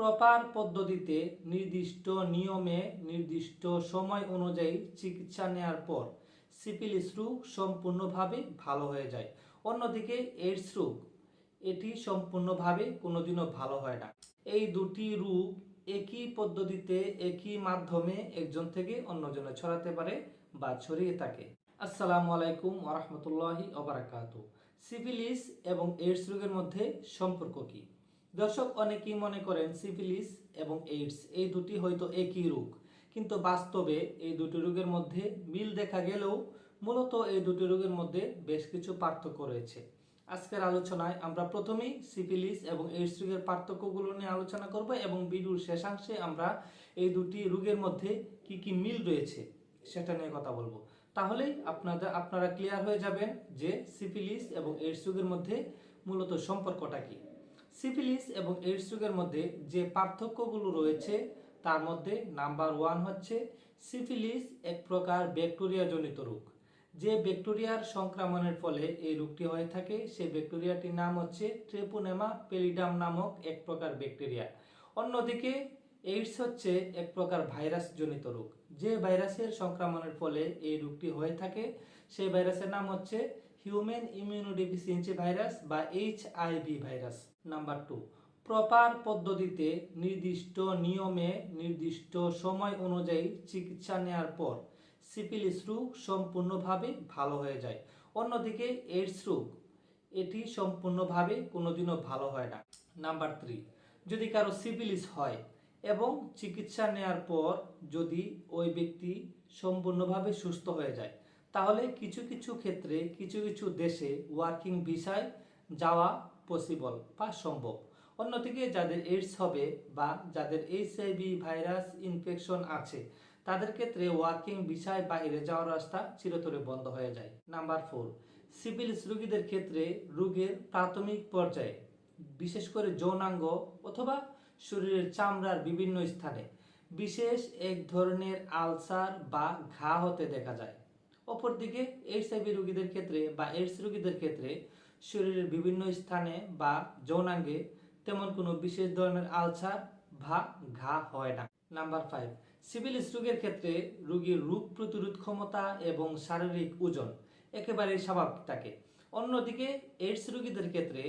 Proper পদ্ধতিতে নির্দিষ্ট নিয়মে নির্দিষ্ট সময় অনুযায়ী চিকিৎসা নেওয়ার পর সিপিলিস রোগ সম্পূর্ণভাবে ভালো হয়ে যায়। অন্যদিকে এইডস রোগ, এটি সম্পূর্ণভাবে কোনোদিনও ভালো হয় না। এই দুটি রোগ একই পদ্ধতিতে, একই মাধ্যমে একজন থেকে অন্যজনে ছড়াতে পারে বা ছড়িয়ে থাকে। আসসালামু আলাইকুম ওরহমতুল্লাহি অবরাকাত সিফিলিস এবং এইডস রোগের মধ্যে সম্পর্ক কি? দর্শক অনেকেই মনে করেন সিফিলিস এবং এইডস, এই দুটি হয়তো একই রোগ। কিন্তু বাস্তবে এই দুটি রোগের মধ্যে মিল দেখা গেলেও মূলত এই দুটি রোগের মধ্যে বেশ কিছু পার্থক্য রয়েছে। আজকের আলোচনায় আমরা প্রথমেই সিফিলিস এবং এইডস রোগের পার্থক্যগুলো নিয়ে আলোচনা করব এবং ভিডিওর শেষাংশে আমরা এই দুটি রোগের মধ্যে কি কি মিল রয়েছে সেটা নিয়ে কথা বলব। তাহলেই আপনাদের আপনারা ক্লিয়ার হয়ে যাবেন যে সিফিলিস এবং এইডস রোগের মধ্যে মূলত সম্পর্কটা কি। সিফিলিস এবং এইডস রোগের মধ্যে যে পার্থক্যগুলো রয়েছে, তার মধ্যে নাম্বার ওয়ান হচ্ছে সিফিলিস এক প্রকার ব্যাকটেরিয়া জনিত রোগ। যে ব্যাকটেরিয়ার সংক্রমণের ফলে এই রোগটি হয়ে থাকে, সেই ব্যাকটেরিয়াটির নাম হচ্ছে ট্রেপোনেমা পেলিডাম নামক এক প্রকার ব্যাকটেরিয়া। অন্যদিকে এইডস হচ্ছে এক প্রকার ভাইরাস জনিত রোগ। যে ভাইরাসের সংক্রমণের ফলে এই রোগটি হয়ে থাকে, সেই ভাইরাসের নাম হচ্ছে হিউম্যান ইমিউনোডেফিসিয়েন্সি ভাইরাস বা H virus number two. Proper পদ্ধতিতে নির্দিষ্ট নিয়মে নির্দিষ্ট সময় অনুযায়ী চিকিৎসা নেওয়ার পর সিপিলিস রোগ সম্পূর্ণভাবে ভালো হয়ে যায়। অন্যদিকে এইডস রোগ, এটি সম্পূর্ণভাবে কোনোদিনও ভালো হয় না। নাম্বার থ্রি, যদি কারও সিপিলিস হয় এবং চিকিৎসা নেওয়ার পর যদি ওই ব্যক্তি সম্পূর্ণভাবে সুস্থ হয়ে যায়, তাহলে কিছু কিছু ক্ষেত্রে কিছু কিছু দেশে ওয়ার্কিং ভিসায় যাওয়া পসিবল বা সম্ভব। অন্যদিকে যাদের এইডস হবে বা যাদের এইচআইভি ভাইরাস ইনফেকশন আছে, তাদের ক্ষেত্রে ওয়ার্কিং ভিসায় বাইরে যাওয়ার রাস্তা চিরতরে বন্ধ হয়ে যায়। নাম্বার ফোর সিভিলিস রোগীদের ক্ষেত্রে রোগের প্রাথমিক পর্যায়ে, বিশেষ করে যৌনাঙ্গ অথবা শরীরের চামড়ার বিভিন্ন স্থানে, বিশেষ এক ধরনের আলসার বা ঘা হতে দেখা যায়। অপরদিকে এইচআইভি রোগীদের ক্ষেত্রে বা এইডস রোগীদের ক্ষেত্রে শরীরের বিভিন্ন স্থানে বা যৌনাঙ্গে তেমন কোনো বিশেষ ধরনের আলসার বা ঘা হয় না। নাম্বার ফাইভ সিভিলিস রোগের ক্ষেত্রে রোগীর রোগ প্রতিরোধ ক্ষমতা এবং শারীরিক ওজন একেবারে স্বাভাবিক থাকে। অন্যদিকে এইডস রোগীদের ক্ষেত্রে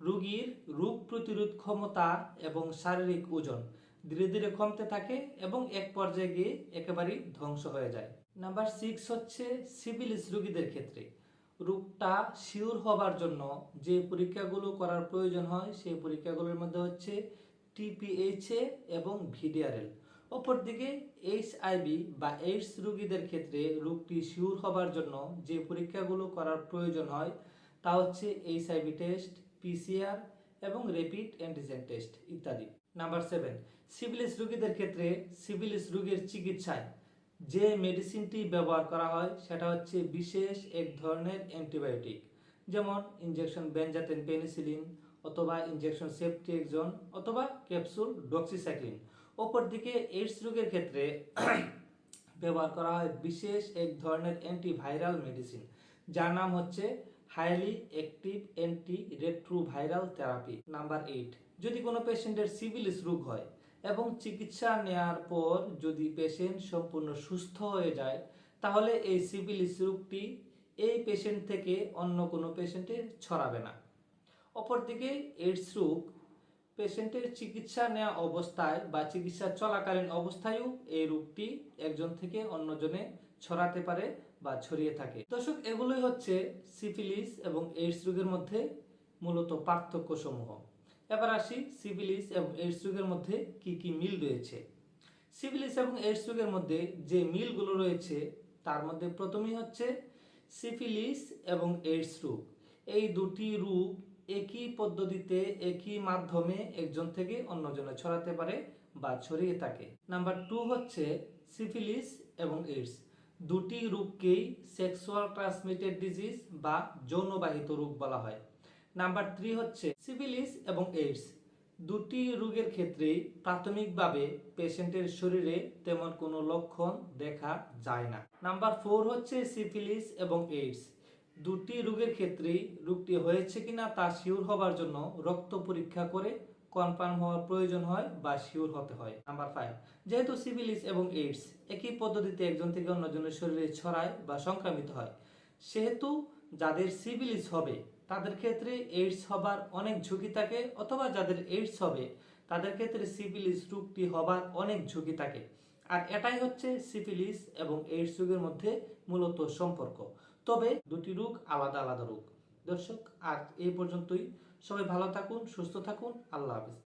রোগীর রোগ প্রতিরোধ ক্ষমতা এবং শারীরিক ওজন ধীরে ধীরে কমতে থাকে এবং এক পর্যায়ে গিয়ে একেবারেই ধ্বংস হয়ে যায়। নাম্বার সিক্স হচ্ছে সিভিলিস রোগীদের ক্ষেত্রে। রোগটা শিওর হবার জন্য যে পরীক্ষাগুলো করার প্রয়োজন হয়, সেই পরীক্ষাগুলোর মধ্যে হচ্ছে টিপিএইচএ এবং ভিডিআরএল অপরদিকে এইচ এইচআইভি বা এইডস রোগীদের ক্ষেত্রে রোগটি শিওর হবার জন্য যে পরীক্ষাগুলো করার প্রয়োজন হয়, তা হচ্ছে এইচ এইচআইভি টেস্ট পিসিআর এবং র্যাপিড অ্যান্টিজেন টেস্ট ইত্যাদি। নাম্বার সেভেন সিভিলিস রোগীদের ক্ষেত্রে সিভিলিস রোগের চিকিৎসায় যে মেডিসিনটি ব্যবহার করা হয়, সেটা হচ্ছে বিশেষ এক ধরনের অ্যান্টিবায়োটিক, যেমন ইনজেকশন বেনজাতেন পেনিসিলিন অথবা ইনজেকশন সেফটিএক্সন অথবা ক্যাপসুল ডক্সিসাইক্লিন অপরদিকে এইডস রোগের ক্ষেত্রে ব্যবহার করা হয় বিশেষ এক ধরনের অ্যান্টিভাইরাল মেডিসিন যার নাম হচ্ছে highly active anti retroviral therapy number eight যদি কোনো পেশেন্টের সিভিলিস রোগ হয় এবং চিকিৎসা নেওয়ার পর যদি পেশেন্ট সম্পূর্ণ সুস্থ হয়ে যায়, তাহলে এই সিভিলিস রোগটি এই পেশেন্ট থেকে অন্য কোনো পেশেন্টে ছড়াবে না। অপরদিকে এইডস রোগ পেশেন্টের চিকিৎসা নেওয়া অবস্থায় বা চিকিৎসা চলাকালীন অবস্থায়ও এই রোগটি একজন থেকে অন্যজনে ছড়াতে পারে বা ছড়িয়ে থাকে। দর্শক, এগুলোই হচ্ছে সিফিলিস এবং এইডস রোগের মধ্যে মূলত পার্থক্য সমূহ এবার আসি সিভিলিস এবং এইডস রোগের মধ্যে কি কি মিল রয়েছে। সিভিলিস এবং এইডস রোগের মধ্যে যে মিলগুলো রয়েছে, তার মধ্যে প্রথমেই হচ্ছে সিফিলিস এবং এইডস রোগ এই দুটি রোগ একই পদ্ধতিতে, একই মাধ্যমে একজন থেকে অন্যজনে ছড়াতে পারে বা ছড়িয়ে থাকে। নাম্বার টু হচ্ছে সিফিলিস এবং এইডস দুটি রোগকেই সেক্সুয়াল ট্রান্সমিটেড ডিজিজ বা যৌনবাহিত রোগ বলা হয়। নাম্বার থ্রি হচ্ছে সিভিলিস এবং এইডস। দুটি রোগের ক্ষেত্রেই প্রাথমিকভাবে পেশেন্টের শরীরে তেমন কোনো লক্ষণ দেখা যায় না। নাম্বার ফোর হচ্ছে সিফিলিস এবং এইডস। দুটি রোগের ক্ষেত্রেই রোগটি হয়েছে কিনা তা শিওর হবার জন্য রক্ত পরীক্ষা করে কনফার্ম হওয়ার প্রয়োজন হয় বা শিওর হতে হয়। নাম্বার ফাইভ যেহেতু সিভিলিস এবং এইডস একই পদ্ধতিতে একজন থেকে অন্যজনের শরীরে ছড়ায় বা সংক্রামিত হয়, সেহেতু যাদের সিভিলিস হবে, তাদের ক্ষেত্রে এইডস হবার অনেক ঝুঁকি থাকে অথবা যাদের এইডস হবে, তাদের ক্ষেত্রে সিভিলিস রোগটি হবার অনেক ঝুঁকি থাকে। আর এটাই হচ্ছে সিফিলিস এবং এইডস রোগের মধ্যে মূলত সম্পর্ক। তবে দুটি রোগ আলাদা আলাদা রোগ। দর্শক আর এই পর্যন্তই। সবাই ভালো থাকুন, সুস্থ থাকুন। আল্লাহ হাফিজ।